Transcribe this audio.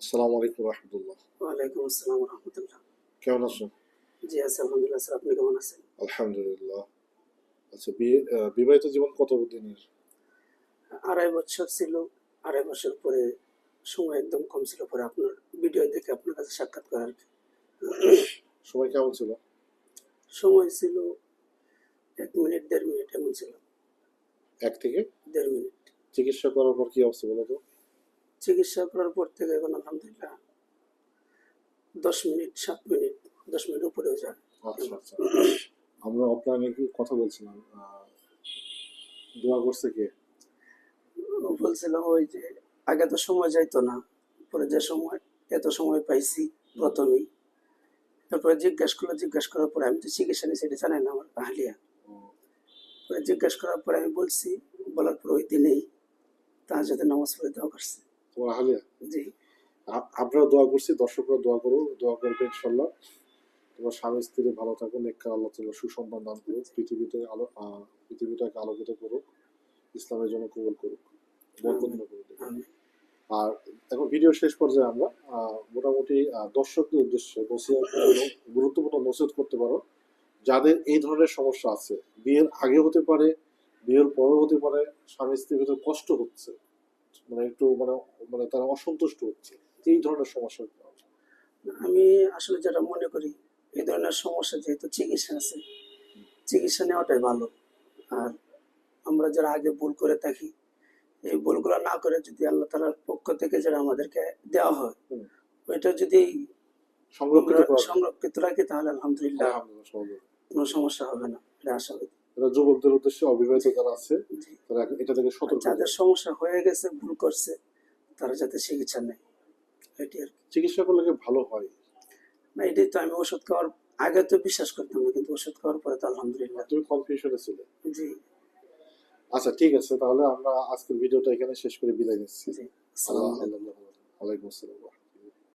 আসসালামু আলাইকুম রহমতুল্লাহ। ওয়ালাইকুম আসসালাম রহমতুল্লাহ। কেমন আছেন? জি আছি আলহামদুলিল্লাহ স্যার আপনি কেমন আছেন? আলহামদুলিল্লাহ। আচ্ছা বিয়ে বিবাহিত জীবন কত দিনের? আড়াই বছর ছিল আড়াই বছর পরে সময় একদম কম ছিল পরে আপনার ভিডিও দেখে আপনার কাছে সাক্ষাৎ করার। সময় কেমন ছিল? সময় ছিল এক মিনিট দেড় মিনিট এমন ছিল। এক থেকে? দেড় মিনিট। চিকিৎসা করার পর কি অবস্থা বলো তো? চিকিৎসা করার পর থেকে এখন আলহামদুলিল্লাহ দশ মিনিট সাত মিনিট দশ মিনিট উপরে যায়। আচ্ছা আচ্ছা। আমরা অফলাইনে একটু কথা বলছিলাম দোয়া করছে কে? ও বলছিল ওই যে আগে তো সময় যাইতো না পরে যে সময় এত সময় পাইছি প্রথমেই। তারপরে জিজ্ঞাসা করল জিজ্ঞাসা করার পরে আমি তো চিকিৎসা নিয়েছি এটা জানেন না আমার আহলিয়া। পরে জিজ্ঞাসা করার পরে আমি বলছি বলার পর ওই দিনেই তার সাথে নামাজ পড়ে দেওয়া করছে। তোমার জি। আপনারা দোয়া করছি দর্শকরা দোয়া করো দোয়া করবে ইনশাল্লাহ তোমার স্বামী স্ত্রী ভালো থাকুন নেককার আল্লাহ তাআলা সুসন্তান দান করুক পৃথিবীতে আলো পৃথিবীটাকে আলোকিত করুক ইসলামের জন্য কবুল করুক। আর এখন ভিডিও শেষ পর্যায়ে আমরা মোটামুটি দর্শকদের উদ্দেশ্যে নসিহত গুরুত্বপূর্ণ নসিহত করতে পারো। যাদের এই ধরনের সমস্যা আছে বিয়ের আগে হতে পারে বিয়ের পরেও হতে পারে স্বামী স্ত্রীর ভিতরে কষ্ট হচ্ছে। মানে একটু মানে মানে তারা অসন্তুষ্ট হচ্ছে। এই ধরনের সমস্যা আমি আসলে যেটা মনে করি এই ধরনের সমস্যা যেহেতু চিকিৎসা আছে চিকিৎসা নেওয়াটাই ভালো। আর আমরা যারা আগে ভুল করে থাকি এই ভুলগুলো না করে যদি আল্লাহ তালার পক্ষ থেকে যেটা আমাদেরকে দেওয়া হয় ওইটা যদি সংরক্ষিত রাখি তাহলে আলহামদুলিল্লাহ। আলহামদুলিল্লাহ, কোনো সমস্যা হবে না এটা আশা করি। এটা যুবকদের উদ্দেশ্যে অবিবাহিত যারা আছে তারা এটা থেকে সতর্ক যাদের সমস্যা হয়ে গেছে ভুল করছে তারা যাতে চিকিৎসা নেয় এটি আর। চিকিৎসা করলে ভালো হয় না এটাই তো আমি ওষুধ খাওয়ার আগে তো বিশ্বাস করতাম না কিন্তু ওষুধ খাওয়ার পরে তো আলহামদুলিল্লাহ তুমি কনফিউশনে ছিলে জি আচ্ছা ঠিক আছে তাহলে আমরা আজকের ভিডিওটা এখানে শেষ করে বিদায় নিচ্ছি আসসালামু আলাইকুম আল্লাহ আলাইকুম আসসালাম